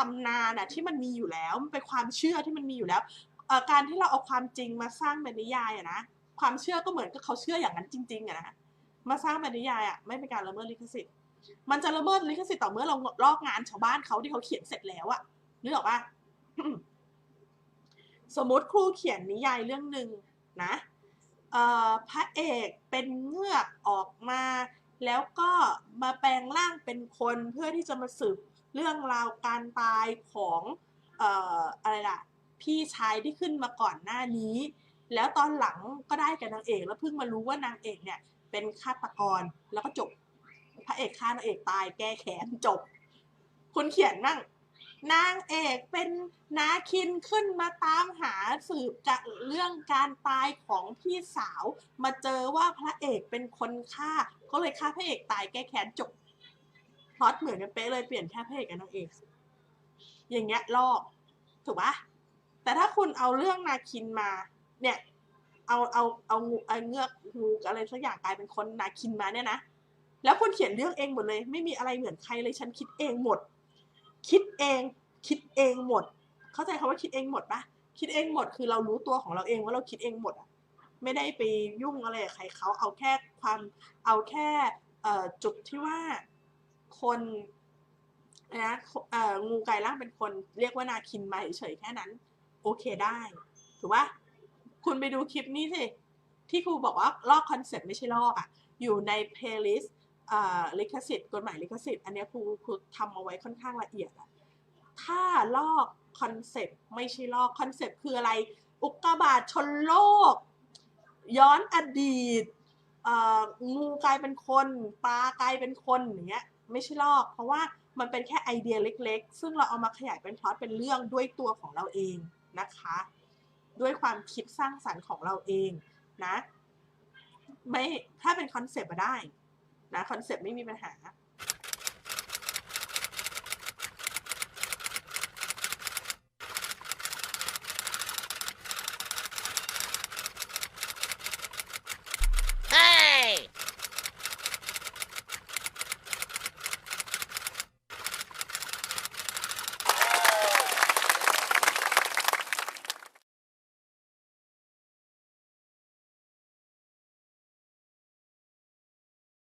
ตำนานอะที่มันมีอยู่แล้วมันเป็นความเชื่อที่มันมีอยู่แล้วการที่เราเอาความจริงมาสร้างเป็นนิยายอะนะความเชื่อก็เหมือนกับเขาเชื่ออย่างนั้นจริงๆอะนะมาสร้างเป็นนิยายอะไม่เป็นการละเมิดลิขสิทธิ์ มันจะละเมิดลิขสิทธิ์ต่อเมื่อเราลอกงานชาวบ้านเขาที่เขาเขียนเสร็จแล้วอะนึกออกปะสมมติครูเขียนนิยายเรื่องหนึ่งนะพระเอกเป็นเงือกออกมา แล้วก็มาแปลงร่างเป็นคนเพื่อที่จะมาสืบ เรื่องราวการตายของเอ่ออะไรล่ะพี่ชายที่ขึ้นมาก่อนหน้านี้ แล้วตอนหลังก็ได้กับนางเอกแล้วเพิ่งมารู้ว่านางเอกเนี่ยเป็นฆาตกรแล้วก็จบ พระเอกฆ่านางเอกตายแก้แค้นจบ คุณเขียนนั่งนางเอกเป็นนาคินขึ้นมาตามหาสืบจากเรื่องการตายของพี่สาว มาเจอว่าพระเอกเป็นคนฆ่า ก็เลยฆ่าพระเอกตายแก้แค้นจบ พล็อตเหมือนกันเป๊ะเลยเปลี่ยนแค่พระเอกกับนางเอก อย่างเงี้ยลอก ถูกปะแต่ถ้าคุณเอาเรื่องนาคินมา เนี่ย เอาเอาเอางูเอาเงือกงูอะไรสักอย่างกลายเป็นคนนาคินมาเนี่ยนะแล้วคุณเขียนเรื่องเองหมดเลย ไม่มีอะไรเหมือนใครเลยฉันคิดเองหมด คิดเอง คิดเองหมด เข้าใจคำว่าคิดเองหมดปะคิดเองหมดคือเรารู้ตัวของเราเองว่าเราคิดเองหมดอะไม่ได้ไปยุ่งอะไรกับใครเขาเอาแค่ความเอาแค่จุดที่ว่า คนนะงูกลายร่างเป็นคนเรียกว่านาคินมาเฉยๆแค่นั้น โอเคได้ถูกปะคุณไปดูคลิปนี้สิที่ครูบอกว่าลอกคอนเซ็ปต์ไม่ใช่ลอกอะอยู่ในเพลย์ลิสต์ลิขสิทธิ์กฎหมายลิขสิทธิ์อันนี้ครูครูทำเอาไว้ค่อนข้างละเอียดอะถ้าลอกคอนเซปต์ไม่ใช่ลอกคอนเซปต์คืออะไร อุกกาบาตชนโลก ย้อนอดีตงูกลายเป็นคนปลากลายเป็นคนอย่างเงี้ย ไม่ใช่ลอก เพราะว่ามันเป็นแค่ไอเดียเล็ก ๆ ซึ่งเราเอามาขยายเป็นพล็อตเป็นเรื่องด้วยตัวของเราเองนะคะ ด้วยความคิดสร้างสรรค์ของเราเองนะไม่ถ้าเป็นคอนเซปต์มาได้นะคอนเซปต์ไม่มีปัญหา